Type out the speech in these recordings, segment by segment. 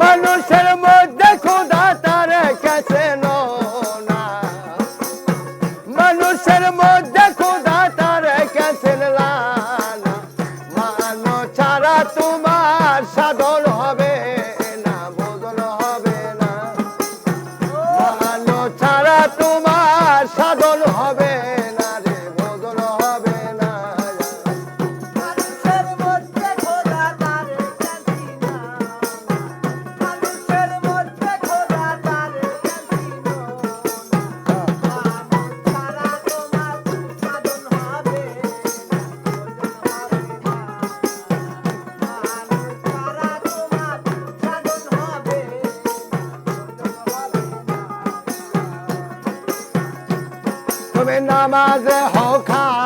মানুষের মধ্যে খোদা তার কাছে মানুষের মধ্যে খোদা তার কাছে মানো ছাড়া তোমার সাধন হবে নামাজে হকা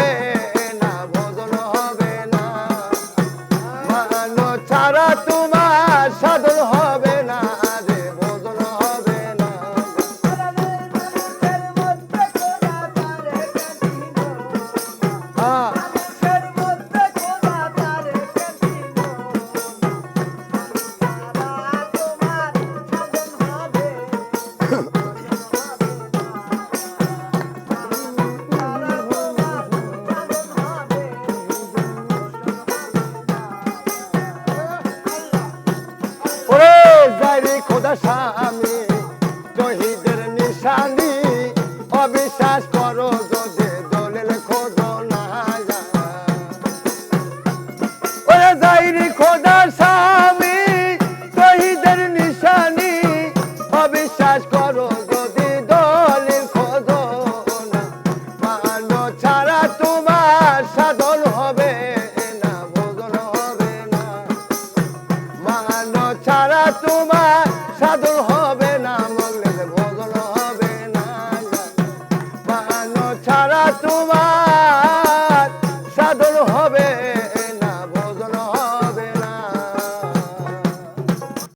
শানি অবিশ্বাস করো যদি দলিল খোদো না ওরে যাইরি খোদা স্বামী, শহীদের নিশানি, অবিশ্বাস করো যদি